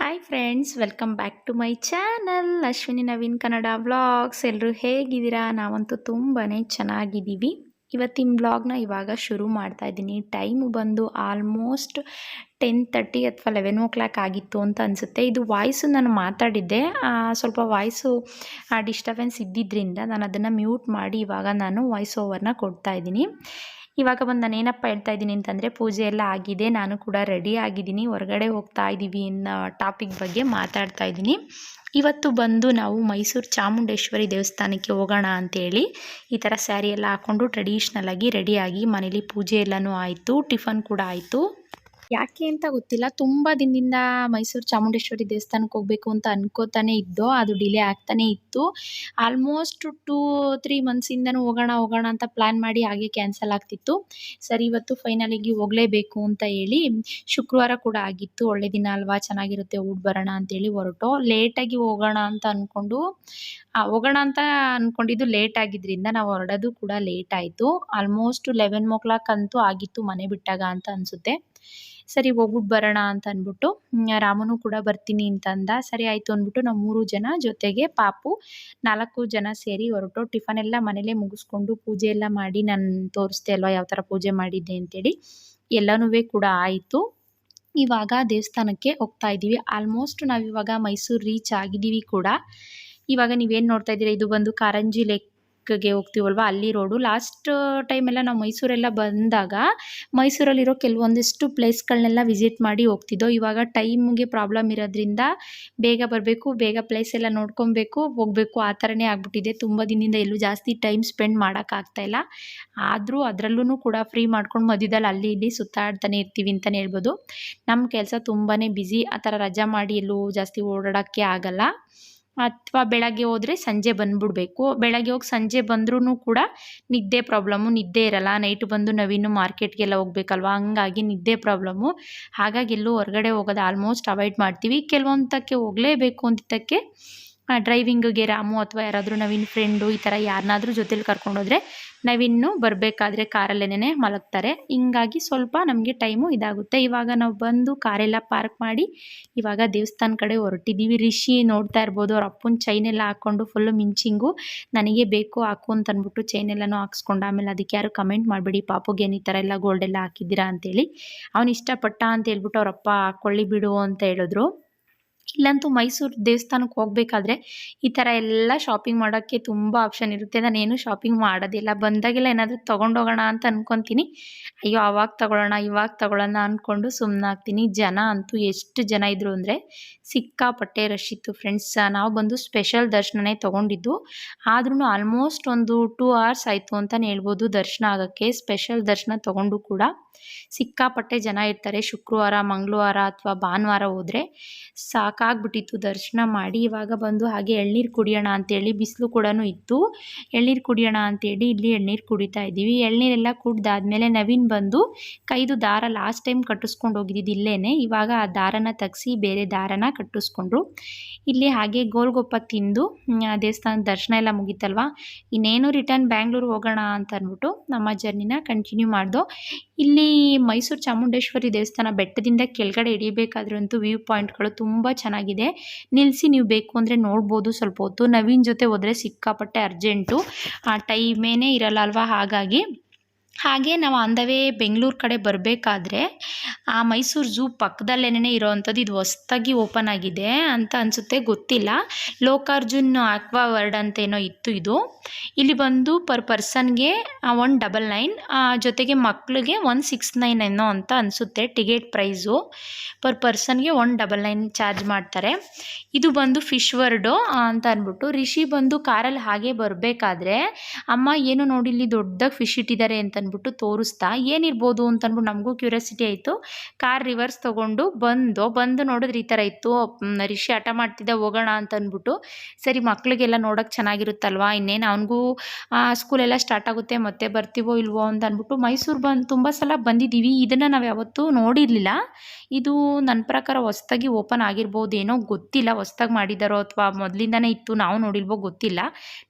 Hi friends welcome back to my channel Ashwini Naveen Kannada vlogs ಎಲ್ಲರೂ ಹೇಗಿದ್ದೀರಾ? ನಾವಂತೂ ತುಂಬಾ ಚೆನ್ನಾಗಿದ್ದೀವಿ. ಇವತ್ತಿನ ಬ್ಲಾಗ್ನ ಇವಾಗ ಶುರು ಮಾಡ್ತಾ ಇದ್ದೀನಿ. ಟೈಮು ಬಂದು ಆಲ್ಮೋಸ್ಟ್ ಟೆನ್ ತರ್ಟಿ ಅಥವಾ ಲೆವೆನ್ ಓ ಕ್ಲಾಕ್ ಆಗಿತ್ತು ಅಂತ ಅನಿಸುತ್ತೆ. ಇದು ವಾಯ್ಸು ನಾನು ಮಾತಾಡಿದ್ದೆ. ಸ್ವಲ್ಪ ವಾಯ್ಸು ಡಿಸ್ಟರ್ಬೆನ್ಸ್ ಇದ್ದಿದ್ದರಿಂದ ನಾನು ಅದನ್ನು ಮ್ಯೂಟ್ ಮಾಡಿ ಇವಾಗ ನಾನು ವಾಯ್ಸ್ ಓವರ್ನ ಕೊಡ್ತಾ ಇದ್ದೀನಿ. ಇವಾಗ ಬಂದು ನಾನು ಏನಪ್ಪ ಹೇಳ್ತಾ ಇದ್ದೀನಿ ಅಂತಂದರೆ ಪೂಜೆ ಎಲ್ಲ ಆಗಿದೆ, ನಾನು ಕೂಡ ರೆಡಿ ಆಗಿದ್ದೀನಿ, ಹೊರಗಡೆ ಹೋಗ್ತಾ ಇದ್ದೀವಿ ಅನ್ನೋ ಟಾಪಿಕ್ ಬಗ್ಗೆ ಮಾತಾಡ್ತಾ ಇದ್ದೀನಿ ಇವತ್ತು ಬಂದು ನಾವು ಮೈಸೂರು ಚಾಮುಂಡೇಶ್ವರಿ ದೇವಸ್ಥಾನಕ್ಕೆ ಹೋಗೋಣ ಅಂತೇಳಿ ಈ ಥರ ಸ್ಯಾರಿ ಎಲ್ಲ ಹಾಕ್ಕೊಂಡು ಟ್ರೆಡಿಷ್ನಲ್ ಆಗಿ ರೆಡಿಯಾಗಿ ಮನೇಲಿ ಪೂಜೆ ಎಲ್ಲನೂ ಆಯಿತು, ಟಿಫನ್ ಕೂಡ ಆಯಿತು. ಯಾಕೆ ಅಂತ ಗೊತ್ತಿಲ್ಲ. ತುಂಬ ದಿನದಿಂದ ಮೈಸೂರು ಚಾಮುಂಡೇಶ್ವರಿ ದೇವಸ್ಥಾನಕ್ಕೆ ಹೋಗಬೇಕು ಅಂತ ಅನ್ಕೋತಾನೆ ಇದ್ದೋ, ಅದು ಡಿಲೇ ಆಗ್ತಾನೆ ಇತ್ತು. ಆಲ್ಮೋಸ್ಟ್ ಟೂ ತ್ರೀ ಮಂತ್ಸಿಂದನೂ ಹೋಗೋಣ ಹೋಗೋಣ ಅಂತ ಪ್ಲ್ಯಾನ್ ಮಾಡಿ ಹಾಗೆ ಕ್ಯಾನ್ಸಲ್ ಆಗ್ತಿತ್ತು. ಸರಿ, ಇವತ್ತು ಫೈನಲಿಗೆ ಹೋಗಲೇಬೇಕು ಅಂತ ಹೇಳಿ ಶುಕ್ರವಾರ ಕೂಡ ಆಗಿತ್ತು. ಒಳ್ಳೆ ದಿನ ಅಲ್ವಾ, ಚೆನ್ನಾಗಿರುತ್ತೆ, ಊಟ ಬರೋಣ ಅಂತೇಳಿ ಹೊರಟು. ಲೇಟಾಗಿ ಹೋಗೋಣ ಅಂತ ಅಂದ್ಕೊಂಡು ಹೋಗೋಣ ಅಂತ ಅಂದ್ಕೊಂಡಿದ್ದು ಲೇಟ್ ಆಗಿದ್ರಿಂದ ನಾವು ಹೊರಡೋದು ಕೂಡ ಲೇಟ್ ಆಯಿತು. ಆಲ್ಮೋಸ್ಟ್ ಲೆವೆನ್ ಓ ಕ್ಲಾಕ್ ಅಂತೂ ಆಗಿತ್ತು ಮನೆ ಬಿಟ್ಟಾಗ ಅಂತ ಅನಿಸುತ್ತೆ. ಸರಿ ಹೋಗ್ಬಿಟ್ಟು ಬರೋಣ ಅಂತ ಅಂದ್ಬಿಟ್ಟು ರಾಮನು ಕೂಡ ಬರ್ತೀನಿ ಅಂತ ಅಂದ. ಸರಿ ಆಯಿತು ಅಂದ್ಬಿಟ್ಟು ನಾವು ಮೂರು ಜನ ಜೊತೆಗೆ ಪಾಪು, ನಾಲ್ಕು ಜನ ಸೇರಿ ಹೊರಟು ಟಿಫನ್ ಎಲ್ಲ ಮನೇಲೇ ಮುಗಿಸ್ಕೊಂಡು ಪೂಜೆ ಎಲ್ಲ ಮಾಡಿ ನಾನು ತೋರಿಸ್ದೆ ಅಲ್ವಾ ಯಾವ ಥರ ಪೂಜೆ ಮಾಡಿದ್ದೆ ಅಂತೇಳಿ. ಎಲ್ಲನೂ ಕೂಡ ಆಯಿತು. ಇವಾಗ ದೇವಸ್ಥಾನಕ್ಕೆ ಹೋಗ್ತಾ ಇದ್ದೀವಿ. ಆಲ್ಮೋಸ್ಟ್ ನಾವಿವಾಗ ಮೈಸೂರು ರೀಚ್ ಆಗಿದ್ದೀವಿ ಕೂಡ. ಇವಾಗ ನೀವೇನು ನೋಡ್ತಾ ಇದ್ದೀರಾ? ಇದು ಬಂದು ಕಾರಂಜಿ ಲೇಕ್ಗೆ ಹೋಗ್ತೀವಲ್ವ ಅಲ್ಲಿ ರೋಡು. ಲಾಸ್ಟ್ ಟೈಮೆಲ್ಲ ನಾವು ಮೈಸೂರೆಲ್ಲ ಬಂದಾಗ ಮೈಸೂರಲ್ಲಿರೋ ಕೆಲವೊಂದಿಷ್ಟು ಪ್ಲೇಸ್ಗಳನ್ನೆಲ್ಲ ವಿಸಿಟ್ ಮಾಡಿ ಹೋಗ್ತಿದ್ದೋ. ಇವಾಗ ಟೈಮ್ಗೆ ಪ್ರಾಬ್ಲಮ್ ಇರೋದ್ರಿಂದ ಬೇಗ ಬರಬೇಕು, ಬೇಗ ಪ್ಲೇಸ್ ಎಲ್ಲ ನೋಡ್ಕೊಬೇಕು, ಹೋಗಬೇಕು. ಆ ಥರನೇ ಆಗ್ಬಿಟ್ಟಿದೆ. ತುಂಬ ದಿನದಿಂದ ಎಲ್ಲೂ ಜಾಸ್ತಿ ಟೈಮ್ ಸ್ಪೆಂಡ್ ಮಾಡೋಕ್ಕಾಗ್ತಾ ಇಲ್ಲ. ಆದರೂ ಅದರಲ್ಲೂ ಕೂಡ ಫ್ರೀ ಮಾಡ್ಕೊಂಡು ಮಧ್ಯದಲ್ಲಿ ಅಲ್ಲಿ ಇಲ್ಲಿ ಸುತ್ತಾಡ್ತಾನೆ ಇರ್ತೀವಿ ಅಂತಲೇ ಹೇಳ್ಬೋದು. ನಮ್ಮ ಕೆಲಸ ತುಂಬಾ ಬ್ಯುಸಿ ಆ ಥರ ರಜಾ ಮಾಡಿ ಎಲ್ಲೂ ಜಾಸ್ತಿ ಓಡಾಡೋಕ್ಕೆ ಆಗಲ್ಲ. ಅಥವಾ ಬೆಳಗ್ಗೆ ಹೋದರೆ ಸಂಜೆ ಬಂದ್ಬಿಡ್ಬೇಕು. ಬೆಳಗ್ಗೆ ಹೋಗಿ ಸಂಜೆ ಬಂದ್ರೂ ಕೂಡ ನಿದ್ದೆ ಪ್ರಾಬ್ಲಮ್ಮು ನಿದ್ದೆ ಇರಲ್ಲ. ನೈಟ್ ಬಂದು ನವೀನು ಮಾರ್ಕೆಟ್ಗೆಲ್ಲ ಹೋಗ್ಬೇಕಲ್ವ? ಹಂಗಾಗಿ ನಿದ್ದೆ ಪ್ರಾಬ್ಲಮ್ಮು ಹಾಗಾಗಿ ಎಲ್ಲೂ ಹೊರಗಡೆ ಹೋಗೋದು ಆಲ್ಮೋಸ್ಟ್ ಅವಾಯ್ಡ್ ಮಾಡ್ತೀವಿ. ಕೆಲವೊಂದಕ್ಕೆ ಹೋಗಲೇಬೇಕು ಅಂತಿದ್ದಕ್ಕೆ ಡ್ರೈವಿಂಗಿಗೆ ರಾಮು ಅಥವಾ ಯಾರಾದರೂ ನವೀನ್ ಫ್ರೆಂಡು ಈ ಥರ ಯಾರನ್ನಾದ್ರೂ ಜೊತೇಲಿ ಕರ್ಕೊಂಡೋದ್ರೆ ನಾವಿನ್ನು ಬರಬೇಕಾದ್ರೆ ಕಾರಲ್ಲೇನೆ ಮಲಗ್ತಾರೆ. ಹಿಂಗಾಗಿ ಸ್ವಲ್ಪ ನಮಗೆ ಟೈಮು ಇದಾಗುತ್ತೆ. ಇವಾಗ ನಾವು ಬಂದು ಕಾರೆಲ್ಲ ಪಾರ್ಕ್ ಮಾಡಿ ಇವಾಗ ದೇವಸ್ಥಾನ ಕಡೆ ಹೊರಟಿದ್ದೀವಿ ರಿಷಿ ನೋಡ್ತಾ ಇರ್ಬೋದು. ಅವ್ರ ಅಪ್ಪನ ಚೈನೆಲ್ಲ ಹಾಕ್ಕೊಂಡು ಫುಲ್ಲು ಮಿಂಚಿಂಗು ನನಗೆ ಬೇಕು ಹಾಕು ಅಂತ ಅಂದ್ಬಿಟ್ಟು ಚೈನ್ ಎಲ್ಲನೂ ಹಾಕ್ಸ್ಕೊಂಡು ಆಮೇಲೆ ಅದಕ್ಕೆ ಯಾರು ಕಮೆಂಟ್ ಮಾಡಿಬಿಡಿ. ಪಾಪುಗೆ ಏನು ಈ ಥರ ಎಲ್ಲ ಗೋಲ್ಡೆಲ್ಲ ಹಾಕಿದ್ದೀರಾ ಅಂತೇಳಿ. ಅವ್ನು ಇಷ್ಟಪಟ್ಟ ಅಂತ ಹೇಳ್ಬಿಟ್ಟು ಅವ್ರಪ್ಪ ಹಾಕ್ಕೊಳ್ಳಿ ಬಿಡು ಅಂತ ಹೇಳಿದ್ರು. ಇಲ್ಲಂತೂ ಮೈಸೂರು ದೇವಸ್ಥಾನಕ್ಕೆ ಹೋಗಬೇಕಾದ್ರೆ ಈ ಥರ ಎಲ್ಲ ಶಾಪಿಂಗ್ ಮಾಡೋಕ್ಕೆ ತುಂಬ ಆಪ್ಷನ್ ಇರುತ್ತೆ. ನಾನೇನು ಶಾಪಿಂಗ್ ಮಾಡೋದಿಲ್ಲ. ಬಂದಾಗೆಲ್ಲ ಏನಾದರೂ ತೊಗೊಂಡೋಗೋಣ ಅಂತ ಅಂದ್ಕೊತೀನಿ ಅಯ್ಯೋ, ಆವಾಗ ತಗೊಳ್ಳೋಣ, ಇವಾಗ ತಗೊಳ್ಳೋಣ ಅಂದ್ಕೊಂಡು ಸುಮ್ಮನಾಗ್ತೀನಿ ಜನ ಅಂತೂ ಎಷ್ಟು ಜನ ಇದ್ದರು ಅಂದರೆ ಸಿಕ್ಕಾಪಟ್ಟೆ ರಶ್ ಇತ್ತು ಫ್ರೆಂಡ್ಸ್ ನಾವು ಬಂದು ಸ್ಪೆಷಲ್ ದರ್ಶನನೇ ತೊಗೊಂಡಿದ್ದು. ಆದ್ರೂ ಆಲ್ಮೋಸ್ಟ್ ಒಂದು ಟೂ ಅವರ್ಸ್ ಆಯಿತು ಅಂತಲೇ ಹೇಳ್ಬೋದು ದರ್ಶನ ಆಗೋಕ್ಕೆ. ಸ್ಪೆಷಲ್ ದರ್ಶನ ತೊಗೊಂಡು ಕೂಡ ಸಿಕ್ಕಾಪಟ್ಟೆ ಜನ ಇರ್ತಾರೆ. ಶುಕ್ರವಾರ, ಮಂಗಳವಾರ ಅಥವಾ ಭಾನುವಾರ ಹೋದರೆ ಸಾಕಾಗ್ಬಿಟ್ಟಿತ್ತು. ದರ್ಶನ ಮಾಡಿ ಇವಾಗ ಬಂದು ಹಾಗೆ ಎಳ್ನೀರು ಕುಡಿಯೋಣ ಅಂತೇಳಿ ಬಿಸಿಲು ಕೂಡ ಇತ್ತು. ಎಳ್ನೀರು ಕುಡಿಯೋಣ ಅಂತೇಳಿ ಇಲ್ಲಿ ಎಳ್ನೀರು ಕುಡಿತಾ ಇದ್ದೀವಿ. ಎಳ್ನೀರೆಲ್ಲ ಕುಡ್ದಾದ್ಮೇಲೆ ನವೀನ್ ಬಂದು ಕೈದು ದಾರ ಲಾಸ್ಟ್ ಟೈಮ್ ಕಟ್ಟಿಸ್ಕೊಂಡು ಹೋಗಿದ್ದಿದ್ದು ಇಲ್ಲೇನೆ. ಇವಾಗ ಆ ದಾರನ ತೆಗ್ಸಿ ಬೇರೆ ದಾರನ ಕಟ್ಟಿಸ್ಕೊಂಡ್ರು. ಇಲ್ಲಿ ಹಾಗೆ ಗೋಲ್ಗೊಪ್ಪ ತಿಂದು ದೇವಸ್ಥಾನದ ದರ್ಶನ ಎಲ್ಲ ಮುಗಿತಲ್ವಾ? ಇನ್ನೇನು ರಿಟರ್ನ್ ಬ್ಯಾಂಗ್ಳೂರು ಹೋಗೋಣ ಅಂತ ಅಂದ್ಬಿಟ್ಟು ನಮ್ಮ ಜರ್ನಿನ ಕಂಟಿನ್ಯೂ ಮಾಡ್ದೋ ಇಲ್ಲಿ ಮೈಸೂರು ಚಾಮುಂಡೇಶ್ವರಿ ದೇವಸ್ಥಾನ ಬೆಟ್ಟದಿಂದ ಕೆಳಗಡೆ ಇಳಿಬೇಕಾದ್ರೂ ಅಂತೂ ವ್ಯೂ ಪಾಯಿಂಟ್ಗಳು ತುಂಬ ಚೆನ್ನಾಗಿದೆ. ನಿಲ್ಲಿಸಿ ನೀವು ಬೇಕು ಅಂದರೆ ನೋಡ್ಬೋದು ಸ್ವಲ್ಪ ಹೊತ್ತು. ನವೀನ್ ಜೊತೆ ಹೋದರೆ ಸಿಕ್ಕಾಪಟ್ಟೆ ಅರ್ಜೆಂಟು. ಆ ಟೈಮೇನೇ ಇರಲ್ಲ ಅಲ್ವಾ ಹಾಗಾಗಿ. ಹಾಗೆ ನಾವು ಆನ್ ದ ವೇ ಬೆಂಗಳೂರು ಕಡೆ ಬರಬೇಕಾದ್ರೆ ಆ ಮೈಸೂರು ಝೂ ಪಕ್ಕದಲ್ಲೇನೇ ಇರೋವಂಥದ್ದು ಇದು ಹೊಸ್ದಾಗಿ ಓಪನ್ ಆಗಿದೆ ಅಂತ ಅನಿಸುತ್ತೆ, ಗೊತ್ತಿಲ್ಲ. ಲೋಕಾರ್ಜುನ್ ಆಕ್ವಾ ವರ್ಡ್ ಅಂತ ಏನೋ ಇತ್ತು ಇದು. ಇಲ್ಲಿ ಬಂದು ಪರ್ ಪರ್ಸನ್ಗೆ ಒನ್ ಡಬಲ್ ನೈನ್ ಜೊತೆಗೆ ಮಕ್ಕಳಿಗೆ ಒನ್ ಸಿಕ್ಸ್ ನೈನ್ ಏನೋ ಅಂತ ಅನಿಸುತ್ತೆ ಟಿಕೆಟ್ ಪ್ರೈಸು. ಪರ್ ಪರ್ಸನ್ಗೆ ಒನ್ ಡಬಲ್ ನೈನ್ ಚಾರ್ಜ್ ಮಾಡ್ತಾರೆ. ಇದು ಬಂದು ಫಿಶ್ ವರ್ಡು ಅಂತ ಅಂದ್ಬಿಟ್ಟು ರಿಷಿ ಬಂದು ಕಾರಲ್ಲಿ ಹಾಗೆ ಬರಬೇಕಾದ್ರೆ, ಅಮ್ಮ, ಏನು ನೋಡಿ ಇಲ್ಲಿ ದೊಡ್ಡದಾಗಿ ಫಿಶ್ ಇಟ್ಟಿದ್ದಾರೆ ಅಂತ ಅಂದ್ಬಿಟ್ಟು ತೋರಿಸ್ತಾ, ಏನಿರ್ಬೋದು? ಅಂತಂದ್ಬಿಟ್ಟು ನಮಗೂ ಕ್ಯೂರಿಯಾಸಿಟಿ ಆಯಿತು. ಕಾರ್ ರಿವರ್ಸ್ ತೊಗೊಂಡು ಬಂದು ಬಂದು ನೋಡಿದ್ರೆ ಈ ಥರ ಇತ್ತು. ರಿಷಿ ಹಠ ಮಾಡ್ತಿದ್ದೆ, ಹೋಗೋಣ ಅಂತ ಅಂದ್ಬಿಟ್ಟು, ಸರಿ, ಮಕ್ಳಿಗೆಲ್ಲ ನೋಡೋಕೆ ಚೆನ್ನಾಗಿರುತ್ತಲ್ವಾ? ಇನ್ನೇನು ಅವನಿಗೂ ಸ್ಕೂಲೆಲ್ಲ ಸ್ಟಾರ್ಟ್ ಆಗುತ್ತೆ, ಮತ್ತೆ ಬರ್ತೀವೋ ಇಲ್ವೋ? ಅಂತ ಅಂದ್ಬಿಟ್ಟು ಮೈಸೂರು ಬಂದು, ತುಂಬ ಸಲ ಬಂದಿದ್ದೀವಿ. ಇದನ್ನು ನಾವು ಯಾವತ್ತೂ ನೋಡಿರಲಿಲ್ಲ. ಇದು ನನ್ನ ಪ್ರಕಾರ ಹೊಸ್ದಾಗಿ ಓಪನ್ ಆಗಿರ್ಬೋದು ಏನೋ ಗೊತ್ತಿಲ್ಲ ಹೊಸ್ದಾಗಿ ಮಾಡಿದಾರೋ ಅಥವಾ ಮೊದಲಿಂದನೇ ಇತ್ತು ನಾವು ನೋಡಿಲ್ವೋ ಗೊತ್ತಿಲ್ಲ.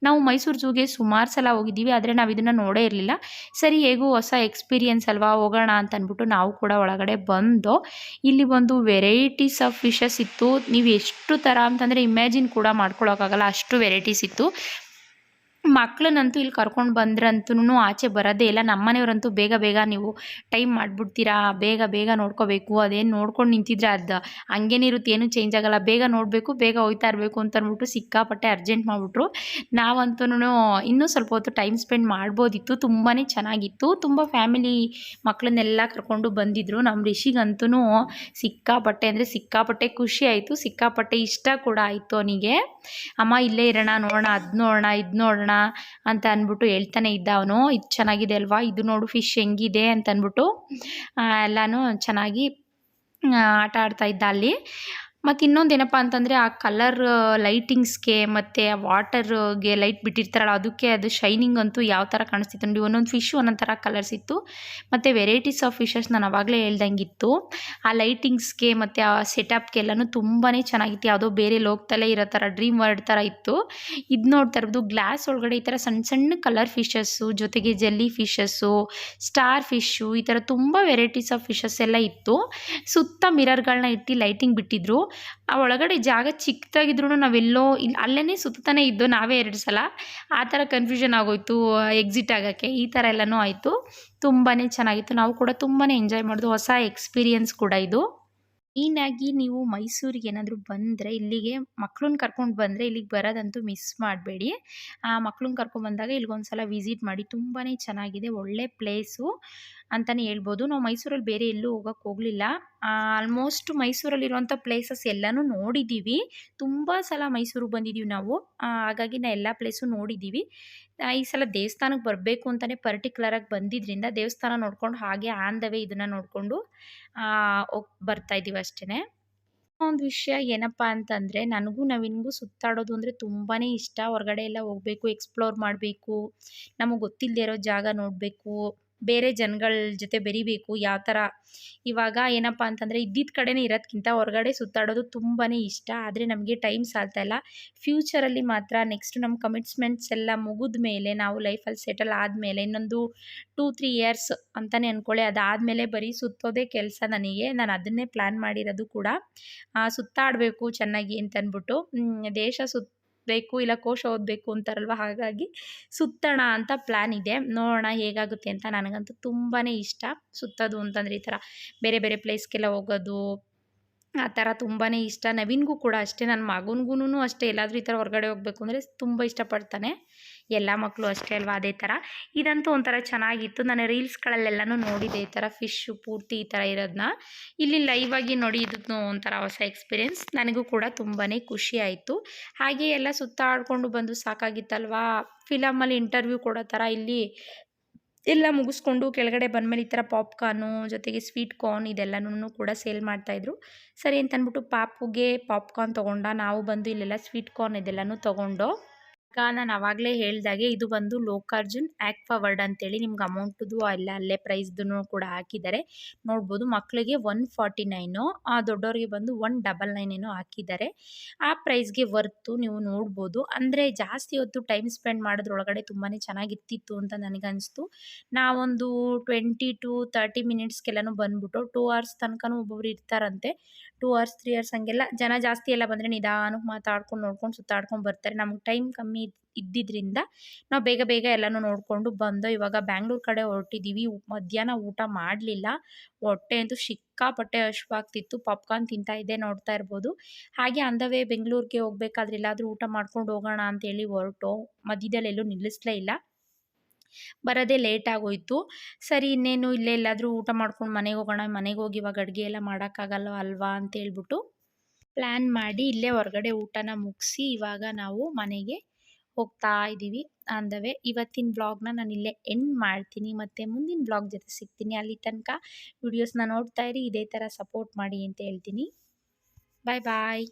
ನಾವು ಮೈಸೂರು ಝೂಗೆ ಸುಮಾರು ಸಲ ಹೋಗಿದ್ದೀವಿ, ಆದರೆ ನಾವು ಇದನ್ನು ನೋಡೇ ಇರಲಿಲ್ಲ. ಸರಿ, ಹೇಗೂ ಹೊಸ ಎಕ್ಸ್ಪೀರಿಯನ್ಸ್ ಅಲ್ವಾ, ಹೋಗೋಣ ಅಂತ ಅಂದ್ಬಿಟ್ಟು ನಾವು ಕೂಡ ಒಳಗಡೆ ಬಂದು ಇಲ್ಲಿ ಒಂದು ವೆರೈಟೀಸ್ ಆಫ್ ಫಿಶಸ್ ಇತ್ತು. ನೀವು ಎಷ್ಟು ಥರ ಅಂತಂದರೆ ಇಮ್ಯಾಜಿನ್ ಕೂಡ ಮಾಡ್ಕೊಳ್ಳೋಕ್ಕಾಗಲ್ಲ ಅಷ್ಟು ವೆರೈಟೀಸ್ ಇತ್ತು. ಮಕ್ಳನ್ನಂತೂ ಇಲ್ಲಿ ಕರ್ಕೊಂಡು ಬಂದ್ರಂತೂ ಆಚೆ ಬರೋದೇ ಇಲ್ಲ. ನಮ್ಮನೆಯವರಂತೂ ಬೇಗ ಬೇಗ ನೀವು ಟೈಮ್ ಮಾಡಿಬಿಡ್ತೀರಾ? ಬೇಗ ಬೇಗ ನೋಡ್ಕೋಬೇಕು. ಅದೇನು ನೋಡ್ಕೊಂಡು ನಿಂತಿದ್ರೆ ಅದು ಹಂಗೇನು ಇರುತ್ತೆ. ಏನೂ ಚೇಂಜ್ ಆಗೋಲ್ಲ. ಬೇಗ ನೋಡಬೇಕು, ಬೇಗ ಹೋಯ್ತಾ ಇರಬೇಕು ಅಂತ ಅಂದ್ಬಿಟ್ಟು ಸಿಕ್ಕಾಪಟ್ಟೆ ಅರ್ಜೆಂಟ್ ಮಾಡಿಬಿಟ್ರು. ನಾವಂತೂ ಇನ್ನೂ ಸ್ವಲ್ಪ ಹೊತ್ತು ಟೈಮ್ ಸ್ಪೆಂಡ್ ಮಾಡ್ಬೋದಿತ್ತು. ತುಂಬಾ ಚೆನ್ನಾಗಿತ್ತು. ತುಂಬ ಫ್ಯಾಮಿಲಿ ಮಕ್ಕಳನ್ನೆಲ್ಲ ಕರ್ಕೊಂಡು ಬಂದಿದ್ರು. ನಮ್ಮ ರಿಷಿಗಂತೂ ಸಿಕ್ಕಾಪಟ್ಟೆ ಅಂದರೆ ಸಿಕ್ಕಾಪಟ್ಟೆ ಖುಷಿ ಆಯಿತು. ಸಿಕ್ಕಾಪಟ್ಟೆ ಇಷ್ಟ ಕೂಡ ಆಯಿತು ಅವನಿಗೆ. ಅಮ್ಮ ಇಲ್ಲೇ ಇರೋಣ, ನೋಡೋಣ ಅದು ನೋಡೋಣ ಇದು ನೋಡೋಣ ಅಂತ ಅಂದ್ಬಿಟ್ಟು ಹೇಳ್ತಾನೆ ಇದ್ದ ಅವನು. ಇದು ಚೆನ್ನಾಗಿದೆ ಅಲ್ವಾ? ಇದು ನೋಡು ಫಿಶ್ ಹೆಂಗಿದೆ ಅಂತ ಅಂದ್ಬಿಟ್ಟು ಎಲ್ಲನೂ ಚೆನ್ನಾಗಿ ಆಟ ಆಡ್ತಾ ಇದ್ದ ಅಲ್ಲಿ. ಮತ್ತು ಇನ್ನೊಂದು ಏನಪ್ಪ ಅಂತಂದರೆ ಆ ಕಲರ್ ಲೈಟಿಂಗ್ಸ್ಗೆ ಮತ್ತು ವಾಟರ್ಗೆ ಲೈಟ್ ಬಿಟ್ಟಿರ್ತಾರಲ್ಲ, ಅದಕ್ಕೆ ಅದು ಶೈನಿಂಗ್ ಅಂತೂ ಯಾವ ಥರ ಕಾಣಿಸ್ತಿತ್ತು ನೋಡಿ, ಒಂದೊಂದು ಫಿಶ್ ಒಂದೊಂದು ಥರ ಕಲರ್ಸ್ ಇತ್ತು. ಮತ್ತು ವೆರೈಟೀಸ್ ಆಫ್ ಫಿಶಸ್ ನಾನು ಅವಾಗಲೇ ಹೇಳ್ದಂಗಿತ್ತು. ಆ ಲೈಟಿಂಗ್ಸ್ಗೆ ಮತ್ತು ಆ ಸೆಟಪ್ಗೆಲ್ಲನೂ ತುಂಬಾ ಚೆನ್ನಾಗಿತ್ತು. ಯಾವುದೋ ಬೇರೆ ಲೋಕದಲ್ಲೇ ಇರೋ ಥರ ಡ್ರೀಮ್ ವರ್ಡ್ ಥರ ಇತ್ತು. ಇದು ನೋಡ್ತಾ ಇರೋದು ಗ್ಲಾಸ್ ಒಳಗಡೆ ಈ ಥರ ಸಣ್ಣ ಸಣ್ಣ ಕಲರ್ ಫಿಶಸ್ಸು ಜೊತೆಗೆ ಜೆಲ್ಲಿ ಫಿಶಸ್ಸು ಸ್ಟಾರ್ ಫಿಶ್ಶು ಈ ಥರ ತುಂಬ ವೆರೈಟೀಸ್ ಆಫ್ ಫಿಶಸ್ ಎಲ್ಲ ಇತ್ತು. ಸುತ್ತ ಮಿರರ್ಗಳನ್ನ ಇಟ್ಟು ಲೈಟಿಂಗ್ ಬಿಟ್ಟಿದ್ರು. ಆ ಒಳಗಡೆ ಜಾಗ ಚಿಕ್ಕದಾಗಿದ್ರು ನಾವೆಲ್ಲೋ ಇಲ್ಲಿ ಅಲ್ಲೇ ಸುತ್ತಾನೆ ಇದ್ದು ನಾವೇ ಎರಡು ಸಲ, ಆ ಥರ ಕನ್ಫ್ಯೂಷನ್ ಆಗೋಯ್ತು ಎಕ್ಸಿಟ್ ಆಗೋಕ್ಕೆ, ಈ ಥರ ಎಲ್ಲನೂ ಆಯಿತು. ತುಂಬಾ ಚೆನ್ನಾಗಿತ್ತು. ನಾವು ಕೂಡ ತುಂಬಾ ಎಂಜಾಯ್ ಮಾಡಿದ್ವು ಹೊಸ ಎಕ್ಸ್ಪೀರಿಯನ್ಸ್ ಕೂಡ ಇದು. ಮೇಯ್ನಾಗಿ ನೀವು ಮೈಸೂರಿಗೆ ಏನಾದರೂ ಬಂದರೆ, ಇಲ್ಲಿಗೆ ಮಕ್ಳನ್ನ ಕರ್ಕೊಂಡು ಬಂದರೆ ಇಲ್ಲಿಗೆ ಬರೋದಂತೂ ಮಿಸ್ ಮಾಡಬೇಡಿ. ಆ ಮಕ್ಳನ್ನ ಕರ್ಕೊಂಡು ಬಂದಾಗ ಇಲ್ಲಿಗೊಂದ್ಸಲ ವಿಸಿಟ್ ಮಾಡಿ ತುಂಬಾ ಚೆನ್ನಾಗಿದೆ, ಒಳ್ಳೆ ಪ್ಲೇಸು ಅಂತಲೇ ಹೇಳ್ಬೋದು. ನಾವು ಮೈಸೂರಲ್ಲಿ ಬೇರೆ ಎಲ್ಲೂ ಹೋಗೋಕ್ಕೆ ಹೋಗಲಿಲ್ಲ. ಆಲ್ಮೋಸ್ಟ್ ಮೈಸೂರಲ್ಲಿರುವಂಥ ಪ್ಲೇಸಸ್ ಎಲ್ಲನೂ ನೋಡಿದ್ದೀವಿ. ತುಂಬ ಸಲ ಮೈಸೂರಿಗೆ ಬಂದಿದ್ದೀವಿ ನಾವು. ಹಾಗಾಗಿ ನಾ ಎಲ್ಲ ಪ್ಲೇಸು ನೋಡಿದ್ದೀವಿ. ಈ ಸಲ ದೇವಸ್ಥಾನಕ್ಕೆ ಬರಬೇಕು ಅಂತಲೇ ಪರ್ಟಿಕ್ಯುಲರಾಗಿ ಬಂದಿದ್ದರಿಂದ ದೇವಸ್ಥಾನ ನೋಡ್ಕೊಂಡು ಹಾಗೆ ಆನ್ ದ ವೇ ಇದನ್ನು ನೋಡಿಕೊಂಡು ಹೋಗಿ ಬರ್ತಾ ಇದ್ದೀವಿ ಅಷ್ಟೇ ಒಂದು ವಿಷಯ ಏನಪ್ಪ ಅಂತಂದರೆ ನನಗೂ ನವೀನ್ಗೂ ಸುತ್ತಾಡೋದು ಅಂದರೆ ತುಂಬಾ ಇಷ್ಟ. ಹೊರಗಡೆ ಎಲ್ಲ ಹೋಗಬೇಕು ಎಕ್ಸ್ಪ್ಲೋರ್ ಮಾಡಬೇಕು. ನಮಗೆ ಗೊತ್ತಿಲ್ಲದೆ ಇರೋ ಜಾಗ ನೋಡಬೇಕು. ಬೇರೆ ಜನಗಳ ಜೊತೆ ಬೆರಿಬೇಕು ಯಾವ ಥರ ಇವಾಗ ಏನಪ್ಪ ಅಂತಂದರೆ ಇದ್ದಿದ್ದ ಕಡೆನೇ ಇರೋದ್ಕಿಂತ ಹೊರಗಡೆ ಸುತ್ತಾಡೋದು ತುಂಬಾ ಇಷ್ಟ. ಆದರೆ ನಮಗೆ ಟೈಮ್ ಸಾಲ್ತಾ ಇಲ್ಲ. ಫ್ಯೂಚರಲ್ಲಿ ಮಾತ್ರ ನೆಕ್ಸ್ಟ್ ನಮ್ಮ ಕಮಿಟ್ಸ್ಮೆಂಟ್ಸ್ ಎಲ್ಲ ಮುಗಿದ ಮೇಲೆ ನಾವು ಲೈಫಲ್ಲಿ ಸೆಟಲ್ ಆದಮೇಲೆ ಇನ್ನೊಂದು ಟೂ ತ್ರೀ ಇಯರ್ಸ್ ಅಂತಲೇ ಅಂದ್ಕೊಳ್ಳಿ ಅದಾದಮೇಲೆ ಬರೀ ಸುತ್ತೋದೇ ಕೆಲಸ ನನಗೆ. ನಾನು ಅದನ್ನೇ ಪ್ಲ್ಯಾನ್ ಮಾಡಿರೋದು ಕೂಡ ಸುತ್ತಾಡಬೇಕು ಚೆನ್ನಾಗಿ ಅಂತ ದೇಶ ಮ್, ಸುತ್ತಬೇಕು ಇಲ್ಲ ಕೋಶ ಓದಬೇಕು ಅಂತಾರಲ್ವ? ಹಾಗಾಗಿ ಸುತ್ತೋಣ ಅಂತ ಪ್ಲ್ಯಾನ್ ಇದೆ. ನೋಡೋಣ ಹೇಗಾಗುತ್ತೆ ಅಂತ ನನಗಂತೂ ತುಂಬಾ ಇಷ್ಟ. ಸುತ್ತೋದು ಅಂತಂದರೆ ಈ ಥರ ಬೇರೆ ಬೇರೆ ಪ್ಲೇಸ್ಗೆಲ್ಲ ಹೋಗೋದು, ಆ ಥರ ತುಂಬಾ ಇಷ್ಟ. ನವೀನ್ಗೂ ಕೂಡ ಅಷ್ಟೇ. ನನ್ನ ಮಗನಿಗೂ ಅಷ್ಟೇ. ಎಲ್ಲಾದರೂ ಈ ಥರ ಹೊರಗಡೆ ಹೋಗಬೇಕು ಅಂದರೆ ತುಂಬ ಇಷ್ಟಪಡ್ತಾನೆ. ಎಲ್ಲ ಮಕ್ಕಳು ಅಷ್ಟೇ ಅಲ್ವಾ? ಅದೇ ಥರ. ಇದಂತೂ ಒಂಥರ ಚೆನ್ನಾಗಿತ್ತು. ನಾನು ರೀಲ್ಸ್ಗಳಲ್ಲೆಲ್ಲನೂ ನೋಡಿದೆ ಈ ಥರ ಫಿಶ್ಶು ಪೂರ್ತಿ ಈ ಥರ ಇರೋದನ್ನ ಇಲ್ಲಿ ಲೈವ್ ಆಗಿ ನೋಡಿ ಇದನ್ನು ಒಂಥರ ಹೊಸ ಎಕ್ಸ್ಪೀರಿಯೆನ್ಸ್. ನನಗೂ ಕೂಡ ತುಂಬಾ ಖುಷಿ ಆಯಿತು. ಹಾಗೆ ಎಲ್ಲ ಸುತ್ತಾಡ್ಕೊಂಡು ಬಂದು ಸಾಕಾಗಿತ್ತಲ್ವಾ? ಫಿಲಮಲ್ಲಿ ಇಂಟರ್ವ್ಯೂ ಕೊಡೋ ಥರ ಇಲ್ಲಿ ಎಲ್ಲ ಮುಗಿಸ್ಕೊಂಡು ಕೆಳಗಡೆ ಬಂದಮೇಲೆ ಈ ಥರ ಪಾಪ್ಕಾರ್ನು, ಜೊತೆಗೆ ಸ್ವೀಟ್ ಕಾರ್ನ್ ಇದೆಲ್ಲನೂ ಕೂಡ ಸೇಲ್ ಮಾಡ್ತಾಯಿದ್ರು. ಸರಿ ಅಂತ ಅಂದ್ಬಿಟ್ಟು ಪಾಪುಗೆ ಪಾಪ್ಕಾರ್ನ್ ತೊಗೊಂಡ, ನಾವು ಬಂದು ಇಲ್ಲೆಲ್ಲ ಸ್ವೀಟ್ ಕಾರ್ನ್ ಇದೆಲ್ಲನೂ ತೊಗೊಂಡು ನಾನು ಅವಾಗಲೇ ಹೇಳ್ದಾಗೆ ಇದು ಬಂದು ಲೋಕಾರ್ಜುನ್ ಆ್ಯಕ್ವಾವರ್ಡ್ ಅಂತೇಳಿ ನಿಮ್ಗೆ ಅಮೌಂಟದು ಅಲ್ಲ, ಅಲ್ಲೇ ಪ್ರೈಸ್ದು ಕೂಡ ಹಾಕಿದ್ದಾರೆ. ನೋಡ್ಬೋದು ಮಕ್ಕಳಿಗೆ ಒನ್ ಫಾರ್ಟಿ ನೈನು ದೊಡ್ಡವ್ರಿಗೆ ಬಂದು ಒನ್ ಡಬಲ್ ನೈನ್ ಏನೋ ಹಾಕಿದ್ದಾರೆ. ಆ ಪ್ರೈಸ್ಗೆ ವರ್ತು ನೀವು ನೋಡ್ಬೋದು. ಅಂದರೆ ಜಾಸ್ತಿ ಹೊತ್ತು ಟೈಮ್ ಸ್ಪೆಂಡ್ ಮಾಡೋದ್ರೊಳಗಡೆ ತುಂಬಾ ಚೆನ್ನಾಗಿರ್ತಿತ್ತು ಅಂತ ನನಗನ್ನಿಸ್ತು ನಾವೊಂದು ಟ್ವೆಂಟಿ ಟು ತರ್ಟಿ ಮಿನಿಟ್ಸ್ಗೆಲ್ಲನೂ ಬಂದ್ಬಿಟ್ಟು ಟೂ ಅವರ್ಸ್ ತನಕನೂ ಒಬ್ಬೊಬ್ರು ಇರ್ತಾರಂತೆ. ಟೂ ಅವರ್ಸ್, ತ್ರೀ ಅವರ್ಸ್ ಹಂಗೆಲ್ಲ ಜನ ಜಾಸ್ತಿ ಎಲ್ಲ ಬಂದರೆ ನಿಧಾನಕ್ಕೆ ಮಾತಾಡ್ಕೊಂಡು ನೋಡ್ಕೊಂಡು ಸುತ್ತಾಡ್ಕೊಂಡು ಬರ್ತಾರೆ. ನಮ್ಗೆ ಟೈಮ್ ಕಮ್ಮಿ ಇದ್- ಇದ್ದಿದ್ರಿಂದ ನಾವು ಬೇಗ ಬೇಗ ಎಲ್ಲನೂ ನೋಡಿಕೊಂಡು ಬಂದು ಇವಾಗ ಬ್ಯಾಂಗ್ಳೂರ್ ಕಡೆ ಹೊರಟಿದ್ದೀವಿ ಮಧ್ಯಾಹ್ನ ಊಟ ಮಾಡಲಿಲ್ಲ. ಹೊಟ್ಟೆ ಅಂತೂ ಸಿಕ್ಕಾಪಟ್ಟೆ ಹಶ್ವಾಗ್ತಿತ್ತು ಪಾಪ್ಕಾರ್ನ್ ತಿಂತಾ ಇದ್ದೆ ನೋಡ್ತಾ ಇರ್ಬೋದು. ಹಾಗೆ ಅಂದವೇ ಬೆಂಗಳೂರಿಗೆ ಹೋಗ್ಬೇಕಾದ್ರೆ ಎಲ್ಲಾದರೂ ಊಟ ಮಾಡ್ಕೊಂಡು ಹೋಗೋಣ ಅಂತೇಳಿ ಹೊರಟು. ಮಧ್ಯದಲ್ಲಿ ಎಲ್ಲೂ ನಿಲ್ಲಿಸ್ಲೇ ಇಲ್ಲ. ಬರೋದೇ ಲೇಟ್ ಆಗೋಯ್ತು. ಸರಿ, ಇನ್ನೇನು ಇಲ್ಲೇ ಎಲ್ಲಾದರೂ ಊಟ ಮಾಡ್ಕೊಂಡು ಮನೆಗೆ ಹೋಗೋಣ, ಮನೆಗೆ ಹೋಗಿ ಇವಾಗ ಅಡುಗೆ ಎಲ್ಲ ಮಾಡೋಕ್ಕಾಗಲ್ಲ ಅಲ್ವಾ ಅಂತ ಹೇಳ್ಬಿಟ್ಟು ಪ್ಲ್ಯಾನ್ ಮಾಡಿ ಇಲ್ಲೇ ಹೊರಗಡೆ ಊಟನ ಮುಗಿಸಿ ಇವಾಗ ನಾವು ಮನೆಗೆ ಹೋಗ್ತಾ ಇದ್ದೀವಿ ಅಂದವೇ, ಇವತ್ತಿನ ಬ್ಲಾಗ್ನ ನಾನು ಇಲ್ಲೇ ಎಂಡ್ ಮಾಡ್ತೀನಿ. ಮತ್ತು ಮುಂದಿನ ಬ್ಲಾಗ್ ಜೊತೆ ಸಿಗ್ತೀನಿ. ಅಲ್ಲಿ ತನಕ ವಿಡಿಯೋಸ್ನ ನೋಡ್ತಾ ಇರಿ. ಇದೇ ಥರ ಸಪೋರ್ಟ್ ಮಾಡಿ ಅಂತ ಹೇಳ್ತೀನಿ. ಬಾಯ್ ಬಾಯ್